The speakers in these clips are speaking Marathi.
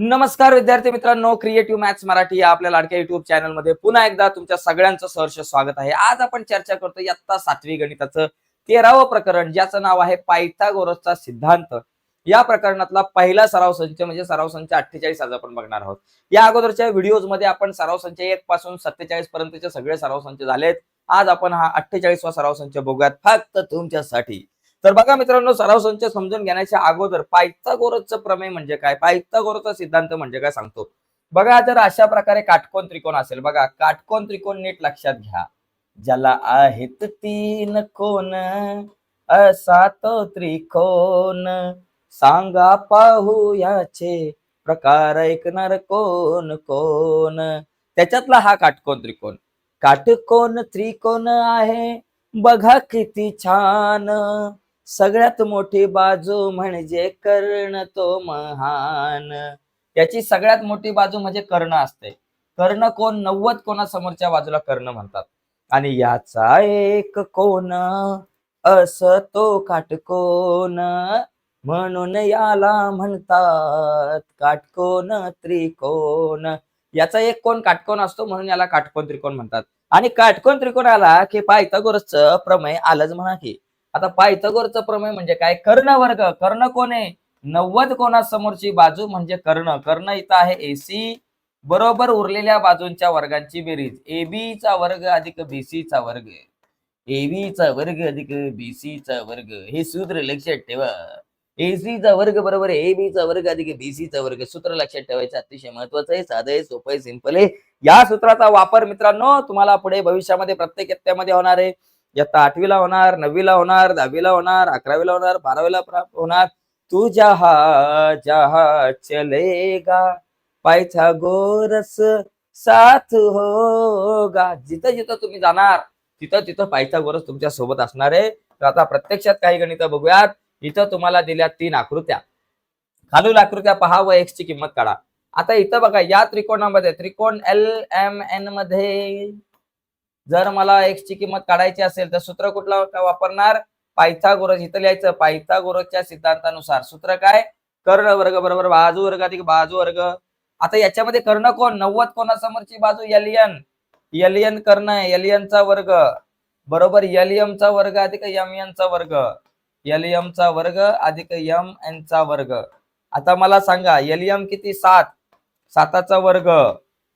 नमस्कार विद्यार्थी मित्रांनो क्रिएटिव्ह मॅथ्स मराठी या आपल्या लाडक्या युट्यूब चॅनलमध्ये पुन्हा एकदा तुमच्या सगळ्यांचं सहर्ष स्वागत आहे. आज आपण चर्चा करतो इयत्ता सातवी गणिताचं तेरावं प्रकरण ज्याचं नाव आहे पायथागोरसचा सिद्धांत. या प्रकरणातला पहिला सराव संच म्हणजे सराव संच अठ्ठेचाळीस आज आपण बघणार आहोत. या अगोदरच्या व्हिडिओजमध्ये आपण सराव संच एक पासून सत्तेचाळीस पर्यंतचे सगळे सराव संच झालेत. आज आपण हा अठ्ठेचाळीसवा सराव संच बघूयात फक्त तुमच्यासाठी. तर बघा मित्रांनो सराव संच समजून घेण्याच्या अगोदर पायथागोरसचं प्रमेय म्हणजे काय? पायथागोरसचा सिद्धांत म्हणजे काय सांगतो? बघा जर अशा प्रकारे काटकोन त्रिकोण असेल बघा काटकोन त्रिकोण नीट लक्षात घ्या. ज्याला आहेत तीन कोण असा तो त्रिकोण. सांगा पाहू याचे प्रकार ऐकणार कोण कोण? त्याच्यातला हा काटकोन त्रिकोण. काटकोन त्रिकोण आहे बघा किती छान. सगळ्यात मोठी बाजू म्हणजे कर्ण तो महान. याची सगळ्यात मोठी बाजू म्हणजे कर्ण असते. कर्ण कोण? नव्वद कोणासमोरच्या बाजूला कर्ण म्हणतात. आणि याचा एक कोण? असतो काटकोन. म्हणून याला म्हणतात काटकोन त्रिकोण. याचा एक कोण? काटकोन असतो म्हणून याला काटकोन त्रिकोण म्हणतात. आणि काटकोन त्रिकोण आला की पायथागोरसचं प्रमेय आलंच म्हणा की. आता पायथगोरचं प्रमेय म्हणजे काय? कर्ण वर्ग. कर्ण कोण आहे? नव्वद कोणासमोरची बाजू म्हणजे कर्ण. कर्ण इथं आहे एसी बरोबर उरलेल्या बाजूंच्या वर्गांची बेरीज. एबी चा वर्ग अधिक बीसी चा वर्ग. एबी चा वर्ग अधिक बीसी चा वर्ग. हे सूत्र लक्षात ठेवा. एसी चा वर्ग बरोबर एबी चा वर्ग अधिक बीसीचा चा वर्ग. सूत्र लक्षात ठेवायचं अतिशय महत्वाचं आहे. साधं आहे सोपं आहे सिंपल आहे. या सूत्राचा वापर मित्रांनो तुम्हाला पुढे भविष्यामध्ये प्रत्येक यत्त्यामध्ये होणार आहे. इयत्ता आठवीला होणार नववीला होणार दहावीला होणार अकरावीला होणार बारावीला होणार. तू जहा जहा चलेगा पायथागोरस साथ होगा. जिथं जिथं तुम्ही जाणार तिथं तिथं पायथागोरस तुमच्यासोबत असणार आहे. तर आता प्रत्यक्षात काही गणित बघूयात. इथं तुम्हाला दिल्या तीन आकृत्या. खालील आकृत्या पहा व एक्स ची किंमत काढा. आता इथं बघा या त्रिकोणामध्ये त्रिकोण एल एम एनमध्ये जर मला एक्स ची किंमत काढायची असेल तर सूत्र कुठला वापरणार? पायथागोरस. इथं लिहायचं पायथागोरसच्या सिद्धांतानुसार. सूत्र काय? कर्ण वर्ग बरोबर? बाजू वर्ग अधिक बाजू वर्ग. आता याच्यामध्ये कर्ण कोण? नव्वद कोणासमोरची बाजू? एलियन एलियन कर्ण एलियनचा वर्ग. बरोबर? एलियमचा वर्ग अधिक यम एनचा वर्ग. यलियमचा वर्ग अधिक यम एन चा वर्ग. आता मला सांगा एलियम किती? सात. साताचा वर्ग.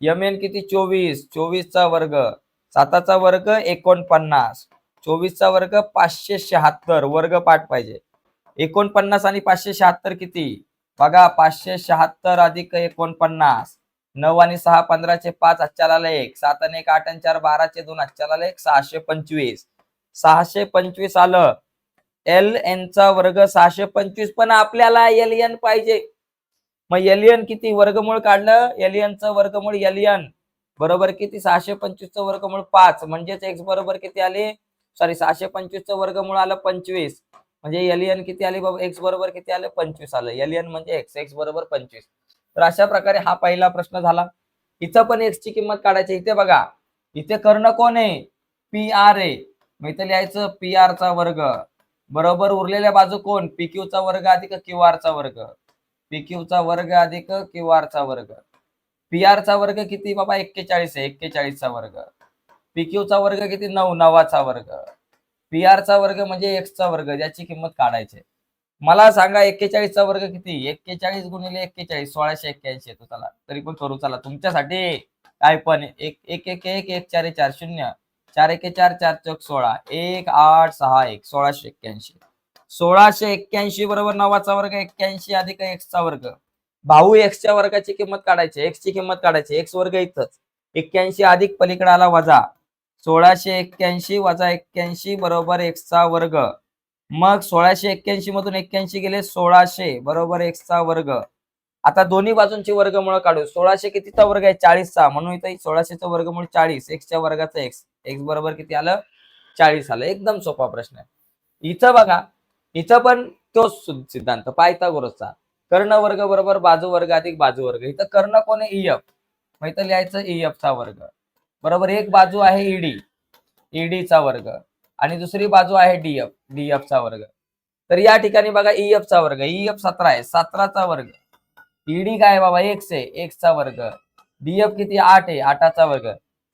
यम एन किती? चोवीस. चोवीसचा वर्ग. साताचा वर्ग एकोणपन्नास. चोवीसचा वर्ग पाचशे शहात्तर. वर्ग पाठ पाहिजे. एकोणपन्नास आणि पाचशे शहात्तर किती? बघा पाचशे शहात्तर अधिक एकोणपन्नास. नऊ आणि सहा पंधराचे पाच आजच्याला एक. सात आणि एक आठ आणि चार बाराचे दोन आजच्याला एक. सहाशे पंचवीस. सहाशे पंचवीस आलं. एल एन चा वर्ग सहाशे पंचवीस. पण आपल्याला एलियन पाहिजे. मग एलियन किती? वर्गमूळ काढलं. एलियनचं वर्गमूळ एलियन बरोबर किती? सहाशे पंचवीसचं वर्गमूळ पाच. म्हणजेच एक्स बरोबर किती आले? सॉरी सहाशे पंचवीसचं वर्गमूळ आलं पंचवीस. म्हणजे एलियन किती आले बाबा? एक्स बरोबर किती आलं? पंचवीस आलं. एलियन म्हणजे एक्स एक्स बरोबर पंचवीस. तर अशा प्रकारे हा पहिला प्रश्न झाला. इथं पण एक्स ची किंमत काढायची इथे बघा. इथे कर्ण कोण आहे? पी आर आहे. मग इथे लिहायचं पी आर चा वर्ग. बरोबर उरलेल्या बाजू कोण? पी क्यू चा वर्ग अधिक क्यू आर चा वर्ग. पी क्यू चा वर्ग अधिक क्यू आर चा वर्ग. पी आर चा वर्ग किती? बाबा एक्केचाळीस आहे. एक्केचाळीसचा वर्ग. पी क्यूचा वर्ग किती? नऊ. नवाचा वर्ग. पी आरचा वर्ग म्हणजे एक्सचा वर्ग. ज्याची किंमत काढायची मला सांगा एक्केचाळीसचा वर्ग किती? एक्केचाळीस गुणिले एक्केचाळीस. सोळाशे एक्क्याऐंशी येतो चला तरी पण करू. चला तुमच्यासाठी काय पण. एक एक एक एक एक चार चार शून्य. चार एके चार चार चौक सोळा. एक आठ सहा एक. सोळाशे एक्क्याऐंशी. सोळाशे एक्क्याऐंशी बरोबर नवाचा वर्ग एक्क्याऐंशी अधिक एक्सचा वर्ग. भाऊ एक्सच्या वर्गाची किंमत काढायची एक्स ची किंमत काढायची एक्स वर्ग इथंच. एक्क्याऐंशी अधिक पलीकडे आला वजा. सोळाशे एक्क्याऐंशी वजा एक्क्याऐंशी बरोबर एक्सचा वर्ग. मग सोळाशे एक्क्याऐंशी मधून एक्क्याऐंशी गेले सोळाशे बरोबर एक्सचा वर्ग. आता दोन्ही बाजूंची वर्गमूळ काढू. सोळाशे कितीचा वर्ग आहे? चाळीसचा. म्हणून इथं सोळाशेचा वर्गमूळ चाळीस. एक्सच्या वर्गाचा एक्स एक्स बरोबर किती आलं? चाळीस आलं. एकदम सोपा प्रश्न आहे. इथं बघा. इथं पण तोच सिद्धांत. पायथागोरसचा. कर्ण वर्ग बरोबर बाजू वर्ग अधिक बाजू वर्ग. इथं कर्ण कोण आहे? ईएफ मग इथं लिहायचं ईएफचा चा वर्ग. बरोबर एक बाजू आहे ईडी ईडी चा वर्ग. आणि दुसरी बाजू आहे डीएफ डीएफ चा वर्ग. तर या ठिकाणी बघा ईएफचा चा वर्ग. ईएफ सतरा आहे. सतराचा वर्ग. ईडी काय बाबा? एक्स आहे. एक्सचा वर्ग. डीएफ किती? आठ आहे. आठाचा वर्ग.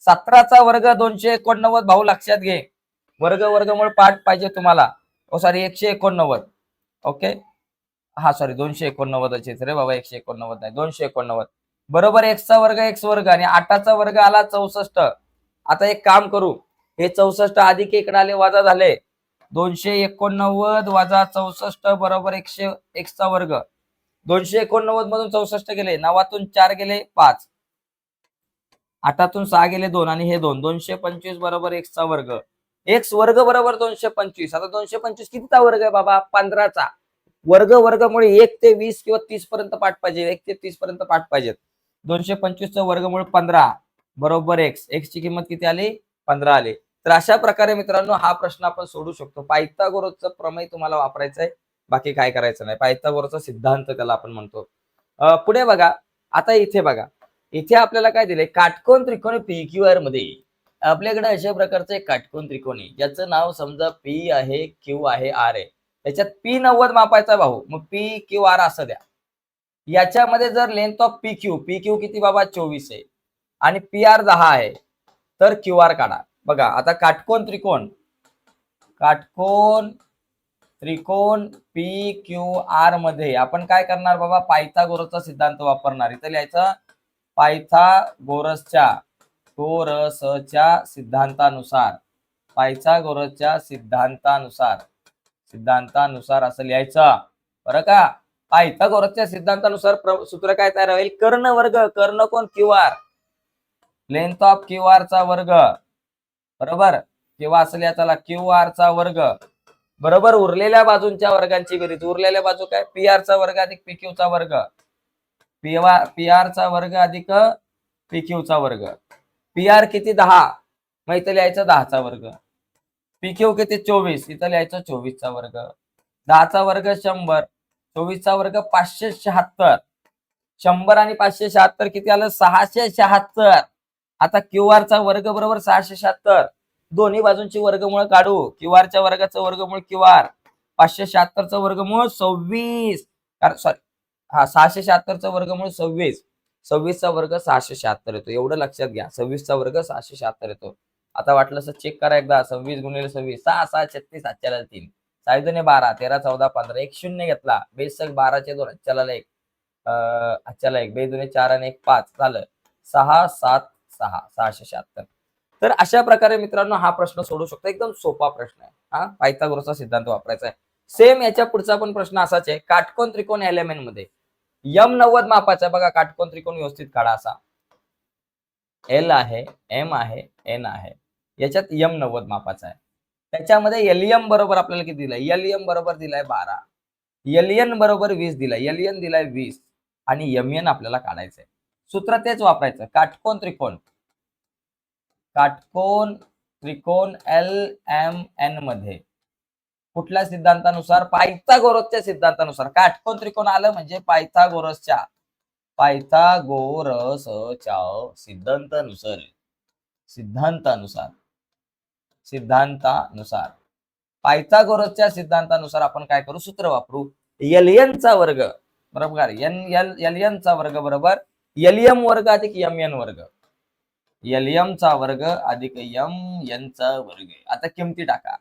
सतराचा वर्ग दोनशे एकोणनव्वद भाऊ लक्षात घे. वर्ग वर्गमुळे पाठ पाहिजे तुम्हाला. ओ सॉरी एकशे एकोणनव्वद. ओके हा सॉरी दोनशे एकोणनव्वदचे रे बाबा एकशे एकोणनव्वद नाही दोनशे एकोणनव्वद. बरोबर एक्सचा वर्ग एक्स वर्ग आणि आठाचा वर्ग आला चौसष्ट. आता एक काम करू हे चौसष्ट अधिक इकडे आले वजा झाले. दोनशे एकोणनव्वद वजा चौसष्ट बरोबर एकशे एक्सचा वर्ग. दोनशे एकोणनव्वद मधून चौसष्ट गेले नवातून चार गेले पाच. आठातून सहा गेले दोन आणि हे दोन दोनशे पंचवीस बरोबर एक्सचा वर्ग. एक्स वर्ग बरोबर दोनशे पंचवीस. आता दोनशे पंचवीस कितीचा वर्ग आहे बाबा? पंधराचा. वर्ग वर्गमुळे एक ते वीस किंवा तीस पर्यंत पाठ पाहिजे. एक ते तीस पर्यंत पाठ पाहिजेत. दोनशे पंचवीसचं वर्गमुळे पंधरा. बरोबर एक्स एक्स ची किंमत किती आली? पंधरा आली. तर अशा प्रकारे मित्रांनो हा प्रश्न आपण सोडू शकतो. पायथागोरसचं प्रमेय तुम्हाला वापरायचंय. आहे बाकी काय करायचं नाही. पायथागोरसचा सिद्धांत त्याला आपण म्हणतो. पुढे बघा. आता इथे बघा. इथे आपल्याला काय दिलंय? काटकोन त्रिकोणी पी क्यू आरमध्ये. आपल्याकडे अशा प्रकारचं काटकोन त्रिकोणी ज्याचं नाव समजा पी आहे क्यू आहे आर आहे. त्याच्यात पी नव्वद मापायचा भाऊ मग पी क्यू आर असं द्या. याच्यामध्ये जर length of P Q P Q किती बाबा? चोवीस आहे. आणि पी आर दहा आहे. तर क्यू आर काढा. बघा आता काटकोन त्रिकोण. काटकोन त्रिकोण पी क्यू आरमध्ये आपण काय करणार बाबा? पायथागोरसचा सिद्धांत वापरणार. इथं लिहायचं पायथागोरसच्या गोरसच्या सिद्धांतानुसार. पायथागोरसच्या सिद्धांतानुसार. सिद्धांतानुसार असं लिहायचं. बरं का? पायथागोरसच्या सिद्धांतानुसार प्र- सूत्र काय तयार होईल? कर्ण वर्ग. कर्ण कोण? Q R. Length of Q R चा वर्ग. बरोबर? किंवा असं लिहा चला क्यू आर चा वर्ग. बरोबर? उरलेल्या बाजूंच्या वर्गांची बेरीज. उरलेल्या बाजू काय? पी आर चा वर्ग अधिक पी क्यू चा वर्ग. पी पी आर चा वर्ग अधिक पी क्यू चा वर्ग. पी आर किती? दहा. माहिती लिहायचं दहाचा वर्ग. पीके क्यू किती चोवीस इथं लिहायचं चोवीसचा वर्ग. दहाचा वर्ग शंभर चोवीसचा वर्ग पाचशे शहात्तर. शंभर आणि पाचशे शहात्तर किती आलं? सहाशे शहात्तर. आता क्यू आर चा वर्ग बरोबर सहाशे शहात्तर. दोन्ही बाजूंची वर्गमुळे काढू. क्यू आर च्या वर्गाचं वर्गमूळ क्यू आर पाचशे शहात्तरचं वर्गमूळ सव्वीस. सॉरी हा सहाशे शहात्तरचं वर्गमूळ सव्वीस. सव्वीसचा वर्ग सहाशे शहात्तर येतो. एवढं लक्षात घ्या. सव्वीसचा वर्ग सहाशे शहात्तर येतो. आता वाटलं असं चेक करा एकदा सव्वीस गुणिले सव्वीस सहा सहा छत्तीस आजच्याला तीन. सायदने बारा तेरा चौदा पंधरा एक शून्य घेतला. बेसक बाराचे दोन आजच्याला एक. अं, आजच्याला एक. बे चार आणि एक पाच. झालं. सहा सात सहा सहाशे शहात्तर. तर अशा प्रकारे मित्रांनो हा प्रश्न सोडू शकतो. एकदम सोपा प्रश्न आहे. हा? पायथागोरचा सिद्धांत वापरायचा आहे. सेम याच्या पुढचा पण प्रश्न असाच आहे. काटकोन त्रिकोण एलिमेंटमध्ये. यम नव्वद मापाचा बघा. काटकोन त्रिकोण व्यवस्थित काढा असा. एल आहे एम आहे एन आहे. याच्यात यम नव्वद मापाचा आहे. त्याच्यामध्ये एलियम बरोबर आपल्याला किती दिलाय? एलियम बरोबर दिलाय बारा. एलियन बरोबर वीस दिलाय. एलियन दिलाय वीस. आणि यमयन आपल्याला काढायचंय. सूत्र तेच वापरायचं. काटकोन त्रिकोण. काटकोन त्रिकोण एल एम एनमध्ये. कुठल्या सिद्धांतानुसार? पायथागोरसच्या सिद्धांतानुसार. काटकोन त्रिकोण आलं म्हणजे पायथागोरसच्या. पायथागोरसच्या सिद्धांतानुसार. सिद्धांतानुसार. सिद्धांतानुसार. पायथागोरसच्या सिद्धांतानुसार आपण काय करू? सूत्र वापरू. चा वर्ग बरोबर? एन एल एलियनचा वर्ग बरोबर? एलियम वर्ग अधिक यम एन वर्ग. एलियम चा वर्ग अधिक यम एन चा वर्ग. आता किमती टाका.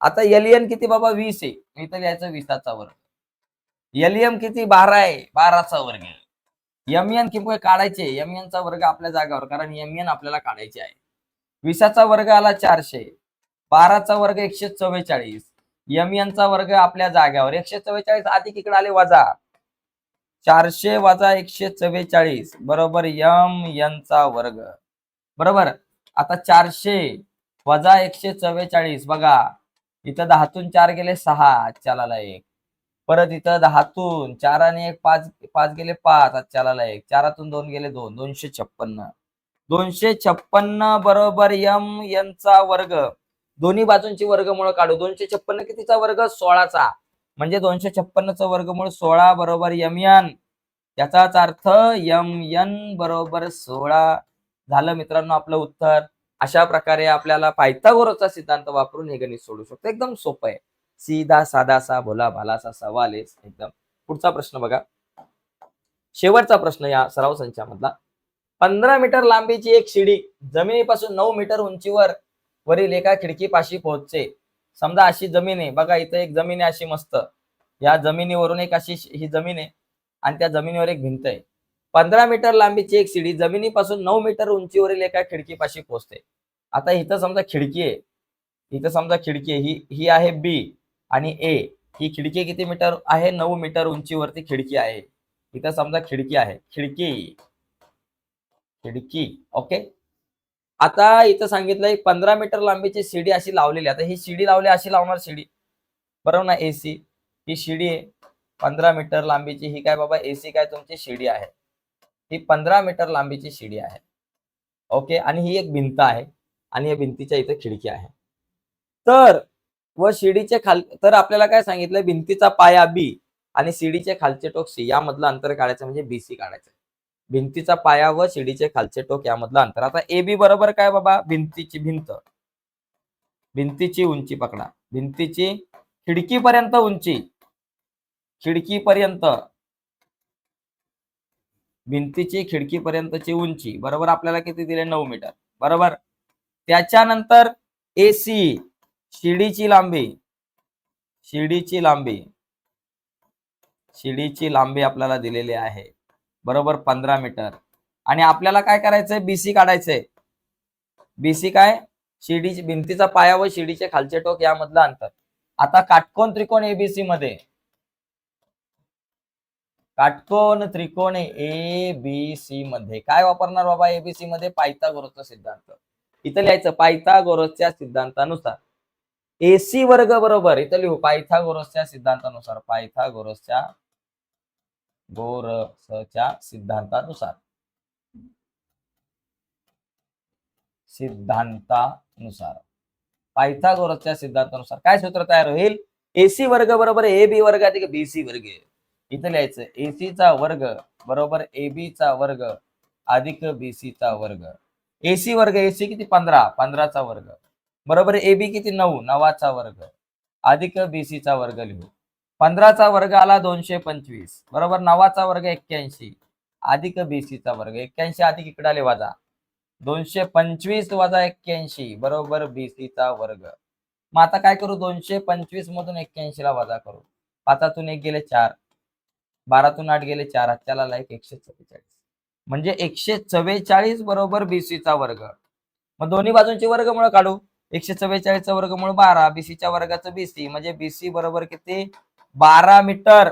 आता एलियन किती बाबा? वीस आहे. मी तर लिहायचं विसाचा वर्ग. एलियम किती? बारा आहे. बाराचा वर्ग. एम एन किंमत काढायचे. एम चा वर्ग आपल्या जागावर कारण एम एन आपल्याला काढायचे आहे. विसाचा वर्ग आला चारशे. बाराचा वर्ग एकशे चव्वेचाळीस. एम यांचा वर्ग आपल्या जाग्यावर. एकशे चव्वेचाळीस अधिक इकडे आले वजा. चारशे वजा एकशे चव्वेचाळीस. बरोबर यम यांचा वर्ग. बरोबर? आता चारशे वजा एकशे चव्वेचाळीस. बघा. इथं दहातून चार गेले सहा. चालाला एक. परत इथं दहातून चार आणि एक पाच पाच गेले पाच. चालाला एक. चारातून दोन गेले दोन. दोनशे छप्पन्न. दोनशे छप्पन्न बरोबर यम यांचा वर्ग. दोन्ही बाजूंची वर्गमूळ काढू. दोनशे छप्पन्न कितीचा वर्ग? सोळाचा. म्हणजे दोनशे छप्पन्नचा वर्गमूळ सोळा बरोबर यम यन याचाच अर्थ यम यन बरोबर सोळा. झालं मित्रांनो आपलं उत्तर. अशा प्रकारे आपल्याला पायथागोरसचा सिद्धांत वापरून हे गणित सोडू शकतो. एकदम सोपं आहे. सीधा साधासा भोला भालासा सवाल आहे एकदम. पुढचा प्रश्न बघा. शेवटचा प्रश्न या सराव संचामधला. पंधरा मीटर लांबीची एक शिडी जमिनीपासून नऊ मीटर उंचीवर वरील एका खिडकीपाशी पोहोचते समजा अशी जमीन आहे. बघा इथं एक जमीन आहे अशी मस्त. या जमिनीवरून एक अशी ही जमीन आहे आणि त्या जमिनीवर एक भिंत आहे. पंधरा मीटर लांबीची एक शिडी जमिनीपासून नऊ मीटर उंचीवरील एका खिडकीपाशी पोहोचते. आता इथं समजा खिडकी आहे. इथं समजा खिडकी आहे. ही ही आहे बी आणि ए. ही खिडकी किती मीटर आहे? नऊ मीटर उंचीवरती खिडकी आहे. इथं समजा खिडकी आहे. खिडकी. खिडकी. ओके? आता इथं सांगितलंय पंधरा मीटर लांबीची शिडी अशी लावलेली आहे. आता ही शिडी लावली अशी लावणार शिडी. बरोबर ना एसी ही शिडी आहे. पंधरा मीटर लांबीची ही काय बाबा एसी काय तुमची शिडी आहे. ही पंधरा मीटर लांबीची शिडी आहे. ओके? आणि ही एक भिंत आहे. आणि या भिंतीच्या इथं खिडकी आहे. तर व शिडीचे खाल तर आपल्याला काय सांगितलं भिंतीचा पाया बी आणि शिडीचे खालचे टोक सी यामधलं अंतर काढायचं म्हणजे बीसी काढायचं. भिंतीचा पाया व शिडीचे खालचे टोक यामधलं अंतर. आता ए बी बरोबर काय बाबा? भिंतीची भिंत. भिंतीची उंची पकडा. भिंतीची खिडकीपर्यंत उंची. खिडकीपर्यंत. भिंतीची खिडकीपर्यंतची उंची. बरोबर आपल्याला किती दिले? नऊ मीटर. बरोबर? त्याच्यानंतर एसी शिडीची लांबी. शिडीची लांबी. शिडीची लांबी आपल्याला दिलेली आहे. बरोबर पंधरा मीटर. आणि आपल्याला काय करायचंय? बीसी काढायचंय. बीसी काय? शिडीची भिंतीचा पाया व शिडीचे खालचे टोक यामधलं अंतर. आता काटकोन त्रिकोण एबीसी मध्ये. काटकोन त्रिकोण ए बी सी मध्ये. काय वापरणार बाबा एबीसी मध्ये? पायथागोरसचा सिद्धांत. इथं लिहायचं पायथागोरसच्या सिद्धांतानुसार. एसी वर्ग बरोबर इथं लिहू पायथागोरसच्या सिद्धांतानुसार. पायथागोरसच्या गोरसच्या सिद्धांतानुसार. सिद्धांतानुसार. पायथागोरसच्या सिद्धांतानुसार काय सूत्र तयार होईल? एसी वर्ग बरोबर ए बी वर्ग अधिक बी सी वर्ग इथं लिहायचं एसी चा वर्ग बरोबर AB चा वर्ग अधिक BC चा वर्ग. एसी वर्ग एसी किती? पंधरा पंधराचा वर्ग. बरोबर एबी किती? नऊ नवाचा वर्ग. अधिक BC चा वर्ग लिहू. पंधराचा वर्ग आला दोनशे पंचवीस. बरोबर? नवाचा वर्ग एक्क्याऐंशी. अधिक बीसी चा वर्ग. एक्क्याऐंशी अधिक इकडे आले वजा. दोनशे पंचवीस वजा एक्क्याऐंशी. बरोबर? बीसी चा वर्ग. मग आता काय करू? दोनशे पंचवीस मधून एक्क्याऐंशी ला वजा करू. पाचातून एक गेले चार. बारातून आठ गेले चार. हातच्याला लाईक एकशे चव्वेचाळीस. म्हणजे एकशे चव्वेचाळीस बरोबर बीसीचा चा वर्ग. मग दोन्ही बाजूंचे वर्गमुळे काढू. एकशे चव्वेचाळीसचा वर्गमूळ बारा. बीसीच्या वर्गाचं बीसी. म्हणजे बीसी बरोबर किती? बारा मीटर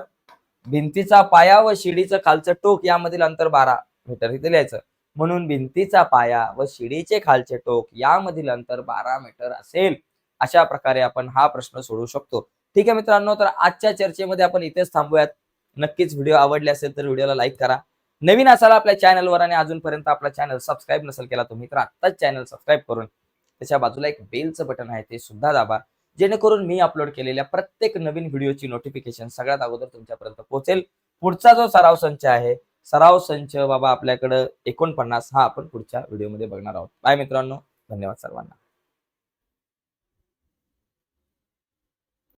भिंतीचा पाया व शिडीचं खालचं टोक यामधील अंतर बारा मीटर. इथे लिहायचं म्हणून भिंतीचा पाया व शिडीचे खालचे टोक यामधील अंतर बारा मीटर असेल. अशा प्रकारे आपण हा प्रश्न सोडवू शकतो. ठीक आहे मित्रांनो तर आजच्या चर्चेमध्ये आपण इथेच थांबूयात. नक्कीच व्हिडिओ आवडले असेल तर व्हिडिओला लाईक करा. नवीन असाल आपल्या चॅनलवर आणि अजूनपर्यंत आपला चॅनल सबस्क्राईब नसेल केला तुम्ही तर आत्ताच चॅनल सबस्क्राईब करून त्याच्या बाजूला एक बेलचं बटन आहे ते सुद्धा दाबा. जेणेकरून मी अपलोड केलेल्या प्रत्येक नवीन व्हिडिओची नोटिफिकेशन सगळ्यात अगोदर तुमच्यापर्यंत पोहोचेल. पुढचा जो सराव संच आहे सराव संच बाबा आपल्याकडं एकोणपन्नास हा आपण पुढच्या व्हिडिओमध्ये बघणार आहोत. बाय मित्रांनो. धन्यवाद सर्वांना.